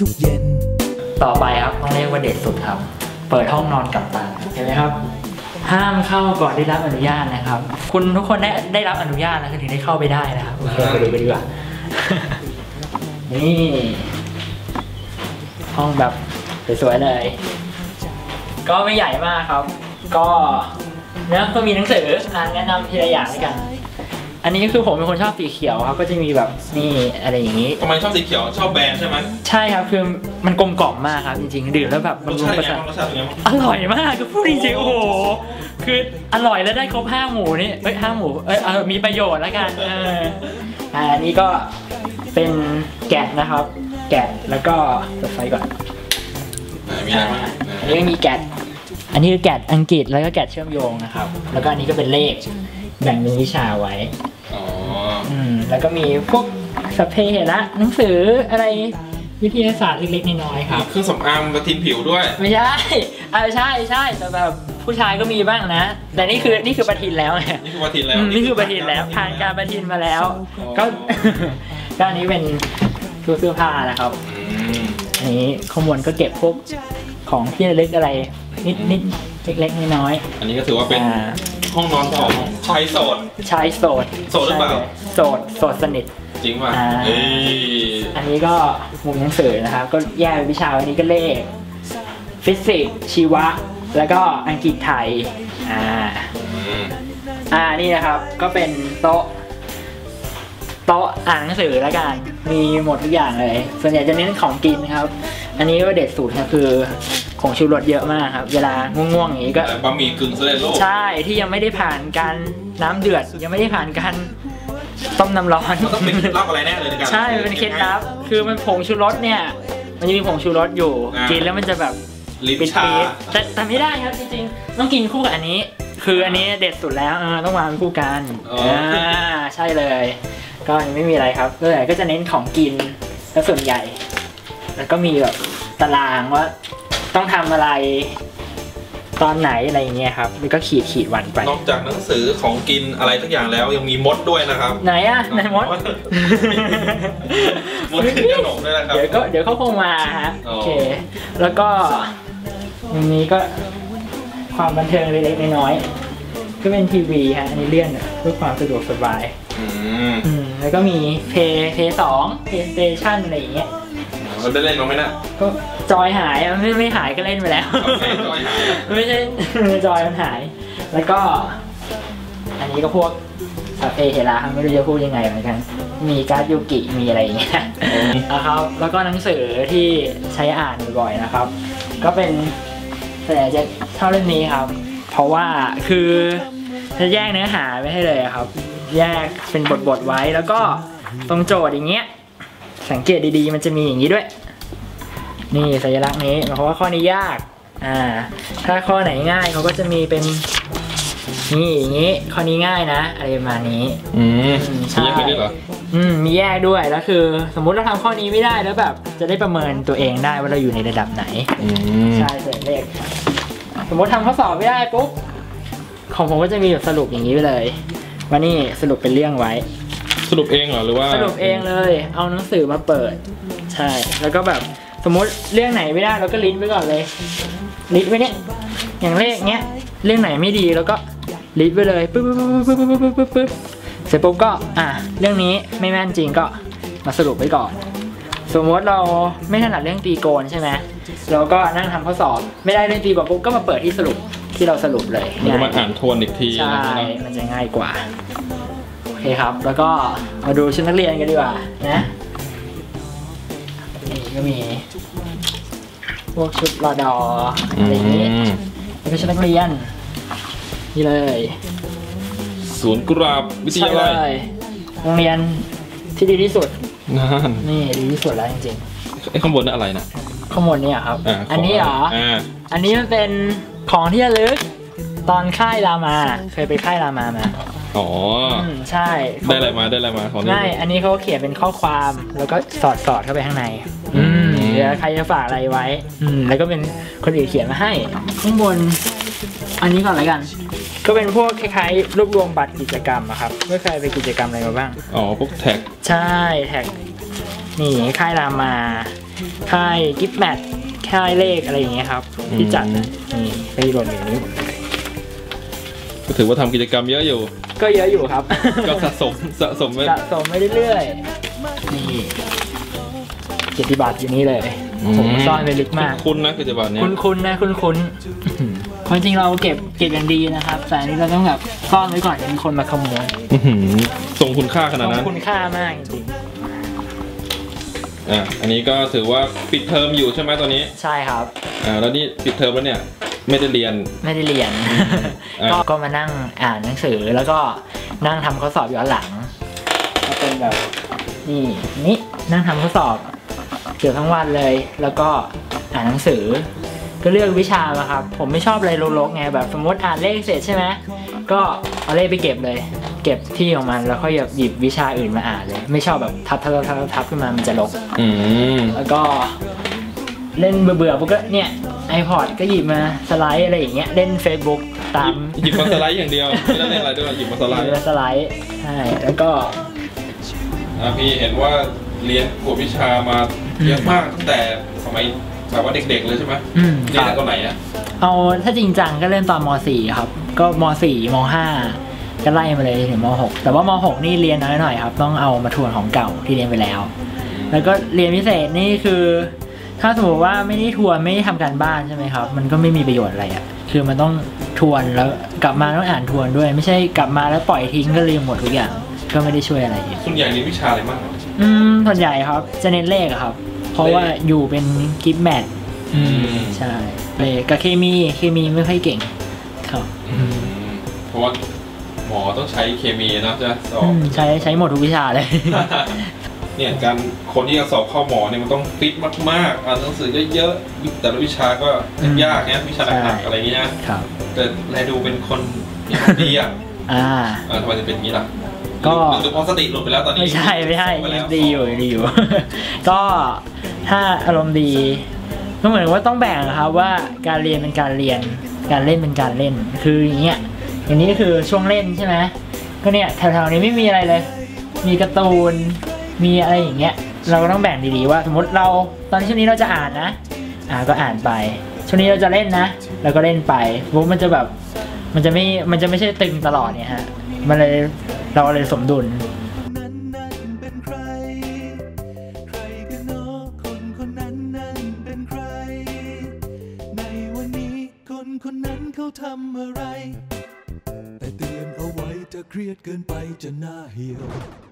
ทุกเย็น ต่อไปครับต้องเรียกว่าเด็ดสุดครับ เปิดห้องนอนกับตันเห็นไหมครับ ห้ามเข้าก่อนได้รับอนุญาตนะครับ คุณทุกคนได้ได้รับอนุญาตแล้วถึงได้เข้าไปได้นะครับโอเคไปดูไปดีกว่านี่ ห้องแบบสวยๆเลย ก็ไม่ใหญ่มากครับ ก็เนื้อะก็มีหนังสืออ่านแนะนำทีละอย่างด้วยกัน อันนี้คือผมเป็นคนชอบสีเขียวครับก็จะมีแบบนี่อะไรอย่างนี้ทำไมชอบสีเขียวชอบแบรนด์ใช่ไหมใช่ครับคือมันกลมกล่อมมากครับจริงๆดื่มแล้วแบบรมันสรวชามติประไงสานบ้างรสชาติเป็นไงบ้างอร่อยมากคือพูดจริงๆโอ้โหคืออร่อยแล้วได้ครบห้าหมูนี่เอ้ยห้าหมูเอ้ยเออมีประโยชน์แล้วกันเอออ่าอันนี้ก็เป็นแกะนะครับ แกะแล้วก็เปิดไฟก่อนไหนมีอะไรบ้างอันนี้ก็มีแกะอันนี้คือแกะอังกฤษแล้วก็แกะเชื่อมโยงนะครับ แล้วก็อันนี้ก็เป็นเลข แบ่งเป็นวิชาไว้อ๋ออืมแล้วก็มีพวกสพเปรย์ละหนังสืออะไรวิทยาศาสตร์เล็กๆน้อยๆครับมีเครื่องสำอางประทินผิวด้วย ไม่ใช่เออใช่ใช่แต่แบบผู้ชายก็มีบ้างนะ แต่นี่คือนี่คือประทินแล้วไงนี่คือประทินแล้วอืมนี่คือประทินแล้วผ่านการประทินมาแล้ว ก็ก็อันนี้เป็นตู้เสื้อผ้านะครับอืมอันนี้ข้างบนก็เก็บพวกของที่ระลึกอะไร นิดนิดเล็กๆน้อยอันนี้ก็ถือว่าๆเป็นอ่า ห้องนอนของชายโสดชายโสดโสดหรือเปล่าใช่โสดโสดสนิทจริงป่ะอ่าเอ้ยอันนี้ก็มุมหนังสือนะครับ ก็แยกเป็นวิชาอันนี้ก็เลข ฟิสิกส์ชีวะ แล้วก็อังกฤษไทย อ่าอืมอ่านี่นะครับ ก็เป็นโต๊ะ โต๊ะอ่านหนังสือแล้วกัน มีหมดทุกอย่างเลย ส่วนใหญ่จะเน้นของกินครับ อันนี้ก็เด็ดสุดครับคือของชูรสเยอะมากครับ เวลาง่วงๆอย่างนี้ก็แต่บะหมี่กึ่งสำเร็จรูปใช่ที่ยังไม่ได้ผ่านการน้ำเดือด ยังไม่ได้ผ่านการต้มน้ำร้อน มันต้องเป็นเคล็ดลับอะไรแน่เลยในการใช่มันเป็นเคล็ดลับ คือมันผงชูรสเนี่ย มันจะมีผงชูรสอยู่อ่ากิกินแล้วมันจะแบบลิ้นปิดชาปีดแต่แต่ไม่ได้ครับจริงๆ ต้องกินคู่กับอันนี้ คืออันนี้เด็ดสุดแล้วเออต้องวางคู่กันอ๋ออ่อ่าใช่เลย ก็อันนี้ไม่มีอะไรครับก็เลยก็จะเน้นของกินแล้วส่วนใหญ่ แล้วก็มีแบบตารางว่าต้องทำอะไรตอนไหนอะไรอย่างเงี้ยครับแล้วก็ขีดขีดวันไป นอกจากหนังสือของกินอะไรทุกอย่างแล้วยังมีมดด้วยนะครับ ไหนอะไหนมด มดขึ้นขนมด้วยนะครับ เดี๋ยวก็เดี๋ยวเขาคงมาฮะอ๋อโอเค แล้วก็อันนี้ก็ ความบันเทิงเล็กๆน้อยๆก็เป็นทีวีฮะอันนี้เลื่อนเพื่อความสะดวกสบายอืมอืมแล้วก็มีเพย์เพย์สองเพย์สเตชันอะไรอย่างเงี้ยเราได้เล่นมั้างไหมนะก็จอยหายอะไม่ไม่หายก็เล่นไปแล้วโอเคจอยหายอะไม่ใช่จอยมันหาย แล้วก็ อันนี้ก็พวกสัพเพเฮระครับไม่รู้จะพูดยังไงเหมือนกัน มีการ์ดยูกิมีอะไรอย่างเงี้ยนะครับ แล้วก็หนังสือที่ใช้อ่านบ่อยๆนะครับ ก็เป็น แต่จะเท่าเล่มนี้ครับ เพราะว่าคือจะแยกเนื้อหาไว้ให้เลยครับ แยกเป็นบทๆไว้แล้วก็ตรงโจทย์อย่างเงี้ย สังเกตดีๆ มันจะมีอย่างนี้ด้วย นี่สัญลักษณ์นี้เพราะว่าข้อนี้ยาก อ่า ถ้าข้อไหนง่ายเขาก็จะมีเป็นนี่อย่างนี้ข้อนี้ง่ายนะ อะไรประมาณนี้ อืมใช่ใช่ไหมด้วยเหรอ อืมมีแยกด้วยแล้วคือ สมมุติเราทำข้อนี้ไม่ได้แล้วแบบ จะได้ประเมินตัวเองได้ว่าเราอยู่ในระดับไหนอืมใช่เสร็จเลข สมมติทำข้อสอบไม่ได้ปุ๊บของผมก็จะมีแบบสรุปอย่างนี้ไปเลย ว่านี่สรุปเป็นเรื่องไว้ สรุปเองเหรอหรือว่าสรุปเองเลย เอาหนังสือมาเปิด ใช่ แล้วก็แบบสมมติเรื่องไหนไม่ได้เราก็ลิสต์ไว้ก่อนเลย ลิสต์ไว้เนี่ย อย่างเลขเนี้ย เรื่องไหนไม่ดีแล้วก็ลิสต์ไว้เลยปึ๊บปึ๊บปึ๊บปึ๊บปึ๊บปึ๊บปึ๊บเสร็จปุ๊บก็ อะ เรื่องนี้ไม่แม่นจริงก็มาสรุปไว้ก่อน สมมติเราไม่ถนัดเรื่องตีโกนใช่ไหม เราก็นั่งทำข้อสอบ ไม่ได้เรื่องตีโกนปุ๊บก็มาเปิดที่สรุปที่เราสรุปเลยมันก็มาอ่านทวนอีกทีใช่อะไรอย่างเงี้ยมันจะง่ายกว่าโอเคครับ แล้วก็มาดูชุดนักเรียนกันดีกว่านะนี่ก็มีพวกชุดรอดออะไรอย่างนี้อืมแล้วก็ชุดนักเรียนนี่เลยศูนย์กุหลาบวิทใช่ยาเลลัยยโรงเรียนที่ดีที่สุดนั่นนี่ดีที่สุดแล้วจริงไอ้ข้างบนนั่นอะไรนะ ๆข้อมูลเนี่ยครับ อ่าอันนี้เหรอ อ่าอันนี้มันเป็นของที่ระลึก ตอนค่ายรามา เคยไปค่ายรามามาอ๋อออืมใช่ได้อะไรมาได้อะไรมาของนี่ ไม่อันนี้เขาเขียนเป็นข้อความแล้วก็สอดสอดเข้าไปข้างใน อืมอืม เดี๋ยวใครจะฝากอะไรไว้ อืม แล้วก็เป็นคนอื่นเขียนมาให้ ข้างบน อันนี้ก่อนแล้วกัน ก็เป็นพวกคล้ายๆรวบรวมบัตรกิจกรรมอะครับเมื่อใครไปกิจกรรมอะไรมาบ้าง อ๋อพวกแท็ก ใช่แท็กนี่ค่ายรามา ค่ายกิฟแมทค่ายเลขอะไรอย่างเงี้ยครับ ที่จัดนะนี่ก็รวมอยู่ในนี้หมดเลยก็ถือว่าทำกิจกรรมเยอะอยู่ ก็เยอะอยู่ครับ ก็สะสมสะสมไว้สะสมไปเรื่อยๆนี่เกียรติบัตรอยู่นี่เลยผมซ่อนไปลึกมาก คุ้นๆนะกิจบัตรเนี้ยคุ้นๆนะคุ้นๆเพราะจริงๆเราเก็บเก็บอย่างดีนะครับ แต่อันนี้เราต้องแบบซ่อนไว้ก่อนจะมีคนมาขโมยอื้อหือทรงคุณค่าขนาดนั้น คุณค่ามากจริง อะอันนี้ก็ถือว่าปิดเทอมอยู่ใช่ไหมตอนนี้ๆใช่ครับอ่าแล้วนี่ปิดเทอมแล้วเนี่ยไม่ได้เรียนไม่ได้เรียนอะก็ก็มานั่งอ่านหนังสือแล้วก็นั่งทำข้อสอบย้อนหลังก็เป็นแบบนี่นี่นั่งทำข้อสอบเกือบทั้งวันเลย แล้วก็อ่านหนังสือ ก็เลือกวิชามาครับ ผมไม่ชอบอะไรรกๆไงแบบสมมติอ่านเลขเสร็จใช่ไหมก็เอาเลขไปเก็บเลยเก็บที่ของมันแล้วค่อยหยิบวิชาอื่นมาอ่านเลย ไม่ชอบแบบทับทับทับทับทับขึ้นมามันจะรกอืมแล้วก็เล่นเบื่อๆปุ๊บก็เนี่ย iPod ก็หยิบมาสไลด์อะไรอย่างเงี้ยเล่น Facebook ตามหยิบหยิบมาสไลด์อย่างเดียวไม่ได้เล่นอะไรด้วยหยิบมาสไลหยิด์บมาสไลด์ใช่แล้วก็อะพี่เห็นว่าเรียนกวดวิชามาเยอะมากตั้งแต่สมัยแบบว่าเด็กๆเลยใช่ไหมอืมเรียนคแต่รับตอนไหนอะเอาถ้าจริงจังก็เล่นตอนม .4 ครับ ก็ม .4 ม .5 ก็ไล่มาเลยถึงม .6 แต่ว่าม .6 นี่เรียนน้อยหน่อยครับ ต้องเอามาทวนของเก่าที่เรียนไปแล้ว แล้วก็เรียนพิเศษนี่คือ ถ้าสมมติว่าไม่ได้ทวนไม่ได้ทำการบ้านใช่ไหมครับ มันก็ไม่มีประโยชน์อะไรอะ่ะคือมันต้องทวนแล้วกลับมาต้องอ่านทวนด้วย ไม่ใช่กลับมาแล้วปล่อยทิ้งก็ลืมหมดทุกอย่างก็ไม่ได้ช่วยอะไรส่วนใหญ่เรียนวิชาอะไรบ้างอะอืมส่วนใหญ่ครับจะเน้นเลขอะครับ เพราะว่าอยู่เป็นกิฟแมทอืมใช่เลขกับเคมีเคมีไม่ค่อยเก่งครับ อืมเพราะว่า หมอต้องใช้เคมีนะจะสออืบมใช้ใช้หมดทุกวิชาเลย เนี่ยการคนที่จะสอบเข้าหมอเนี่ยมันต้องฟิตมากๆอ่านหนังสือเยอะๆแต่ละวิชาก็อืมยากนะวิชาหนักใช่ ๆอะไรอย่างเงี้ยนะครับ แต่แลดูเป็นคนมีความดีอะ อ่า อ่าทำไมถึงเป็นอย่างนี้ล่ะก็ หรือเพราะสติหลุดไปแล้วตอนนี้ไม่ใช่ไม่ใช่สอบปแล้ยัวงดีอยู่ยังดีอยู่ ก็ถ้าอารมณ์ดีก็เหมือนว่าต้องแบ่งครับว่าการเรียนเป็นการเรียน การเล่นเป็นการเล่น คืออย่างเงี้ย อย่างนี้คือช่วงเล่นใช่ไหมก็เนี่ยแถวๆนี้ไม่มีอะไรเลย มีการ์ตูน มีอะไรอย่างเงี้ย เราก็ต้องแบ่งดีๆว่า สมมติเราตอนช่วงนี้เราจะอ่านนะ อ่าก็อ่านไป ช่วงนี้เราจะเล่นนะเราก็เล่นไปเพราะมันจะแบบ มันจะไม่ มันจะไม่ใช่ตึงตลอดเนี่ยฮะ มันเลยเราเลยสมดุลคนนั้นเขาทำอะไร แต่เตือนเอาไว้ถ้าเครียดเกินไปจะน่าเหี่ยว